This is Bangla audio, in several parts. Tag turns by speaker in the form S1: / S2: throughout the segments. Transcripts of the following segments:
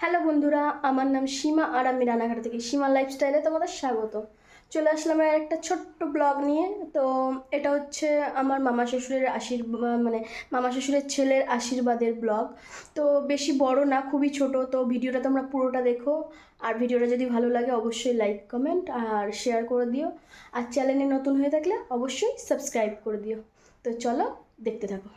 S1: হ্যালো বন্ধুরা, আমার নাম সীমা আর আমি রানাঘাট থেকে সীমা লাইফস্টাইলে তোমাদের স্বাগত। চলে আসলাম আর একটা ছোট্ট ব্লগ নিয়ে। তো এটা হচ্ছে আমার মামা শ্বশুরের আশীর্বাদ মানে মামা শ্বশুরের ছেলের আশীর্বাদের ব্লগ। তো বেশি বড় না, খুবই ছোট। তো ভিডিওটা তোমরা পুরোটা দেখো। আর ভিডিওটা যদি ভালো লাগে অবশ্যই লাইক কমেন্ট আর শেয়ার করে দিও। আর চ্যানেলে নতুন হয়ে থাকলে অবশ্যই সাবস্ক্রাইব করে দিও। তো চলো দেখতে থাকো।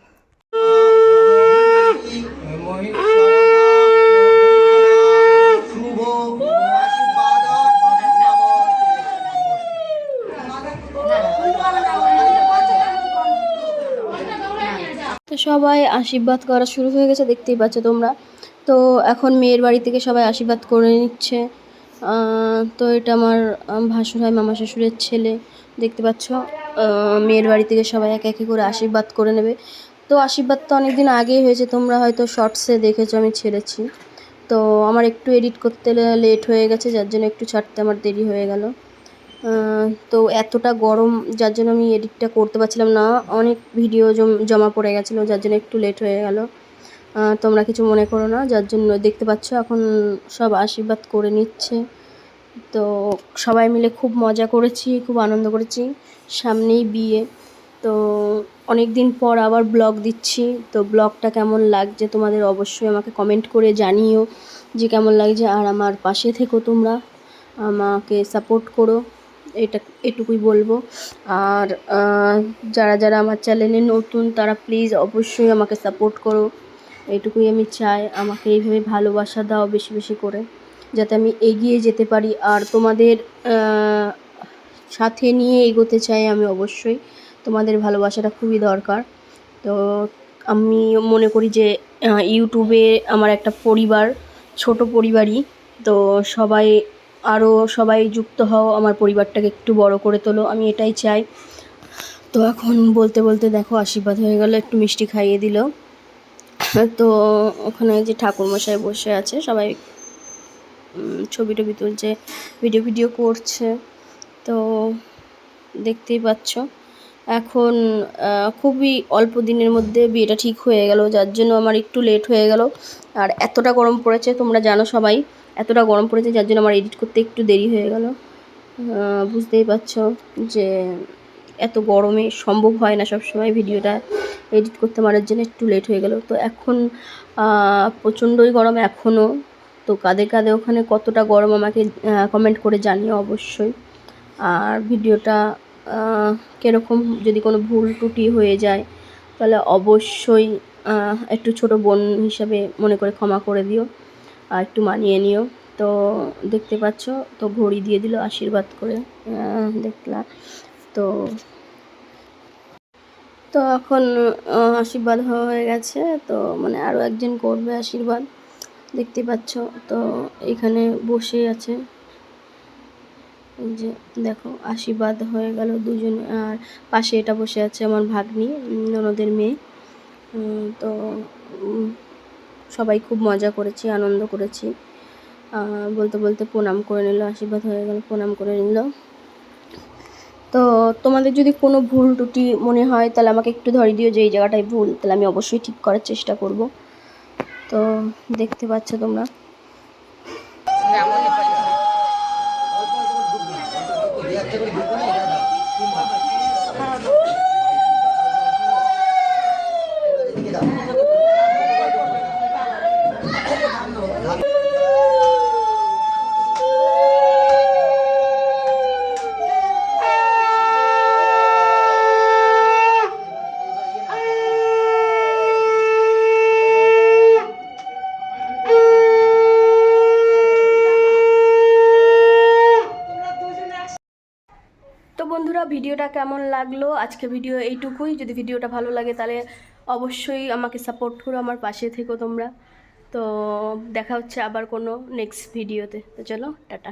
S1: সবাই আশীর্বাদ করা শুরু হয়ে গেছে, দেখতেই পাচ্ছ তোমরা। তো এখন মেয়ের বাড়ি থেকে সবাই আশীর্বাদ করে নিচ্ছে। তো এটা আমার ভাসুর হয় মামা শ্বশুরের ছেলে, দেখতে পাচ্ছ? মেয়ের বাড়ি থেকে সবাই একে একে করে আশীর্বাদ করে নেবে। তো আশীর্বাদ তো অনেক দিন আগেই হয়েছে, তোমরা হয়তো শর্টসে দেখেছ, আমি ছেড়েছি। তো আমার একটু এডিট করতে লেট হয়ে গেছে, যার জন্য একটু ছাড়তে আমার দেরি হয়ে গেল। তো এতটা গরম, যার জন্য আমি এডিটটা করতে পারছিলাম না। অনেক ভিডিও জমা পড়ে গেছিল, যার জন্য একটু লেট হয়ে গেল। তোমরা কিছু মনে করো না, যার জন্য দেখতে পাচ্ছ, এখন সব আশীর্বাদ করে নিচ্ছে। তো সবাই মিলে খুব মজা করেছি, খুব আনন্দ করেছি। সামনেই বিয়ে। তো অনেক দিন পর আবার ব্লগ দিচ্ছি। তো ব্লগটা কেমন লাগছে তোমাদের অবশ্যই আমাকে কমেন্ট করে জানিও যে কেমন লাগছে। আর আমার পাশে থেকো তোমরা। আমাকে সাপোর্ট করো। এটা এটুকুই বলব। আর যারা যারা আমার চ্যানেলে নতুন, তারা প্লিজ অবশ্যই আমাকে সাপোর্ট করো। এটুকুই আমি চাই। আমাকে এইভাবে ভালোবাসা দাও বেশি বেশি করে, যাতে আমি এগিয়ে যেতে পারি। আর তোমাদের সাথে নিয়ে এগোতে চাই আমি অবশ্যই। তোমাদের ভালোবাসাটা খুবই দরকার। তো আমি মনে করি যে ইউটিউবে আমার একটা পরিবার, ছোট পরিবারই। তো সবাই আরও সবাই যুক্ত হও, আমার পরিবারটাকে একটু বড় করে তোলো, আমি এটাই চাই। তো এখন বলতে বলতে দেখো আশীর্বাদ হয়ে গেল, একটু মিষ্টি খাইয়ে দিল। তো ওখানে যে ঠাকুরমশাই বসে আছে, সবাই ছবি টবি তুলছে, ভিডিও ভিডিও করছে। তো দেখতেই পাচ্ছ। এখন খুবই অল্প দিনের মধ্যে বিয়েটা ঠিক হয়ে গেল, যার জন্য আমার একটু লেট হয়ে গেল। আর এতটা গরম পড়েছে, তোমরা জানো সবাই, এতটা গরম পড়েছে, যার জন্য আমার এডিট করতে একটু দেরি হয়ে গেল। বুঝতেই পারছ যে এত গরমে সম্ভব হয় না সব সময় ভিডিওটা এডিট করতে, মারার জন্য একটু লেট হয়ে গেল। তো এখন প্রচণ্ডই গরম এখনও তো কাদের কাঁধে ওখানে কতটা গরম আমাকে কমেন্ট করে জানিও অবশ্যই। আর ভিডিওটা কীরকম যদি কোনো ভুল ত্রুটি হয়ে যায়, তাহলে অবশ্যই একটু ছোট বোন হিসাবে মনে করে ক্ষমা করে দিও আর একটু মানিয়ে নিও। তো দেখতে পাচ্ছ, তো ঘড়ি দিয়ে দিল আশীর্বাদ করে দেখলাম তো তো এখন আশীর্বাদ হয়ে গেছে। তো মানে আরও একজন করবে আশীর্বাদ। দেখতে পাচ্ছ, তো এখানে বসে আছে। যে দেখো আশীর্বাদ হয়ে গেল দুজন, আর পাশে এটা বসে আছে আমার ভাগ্নি ননদের মেয়ে। তো সবাই খুব মজা করেছি, আনন্দ করেছি। বলতে বলতে প্রণাম করে নিল, আশীর্বাদ হয়ে গেল, প্রণাম করে নিল। তো তোমাদের যদি কোনো ভুল ত্রুটি মনে হয়, তাহলে আমাকে একটু ধরিয়ে দিও যে এই জায়গাটায় ভুল, তাহলে আমি অবশ্যই ঠিক করার চেষ্টা করব। তো দেখতে পাচ্ছ তোমরা। Hey, what are you doing? বন্ধুরা, ভিডিওটা কেমন লাগল? আজকে ভিডিও এইটুকুই। যদি ভিডিওটা ভালো লাগে, তাহলে অবশ্যই আমাকে সাপোর্ট করো, আমার পাশে থেকো তোমরা। তো দেখা হচ্ছে আবার কোনো নেক্সট ভিডিওতে তো চলো, টাটা।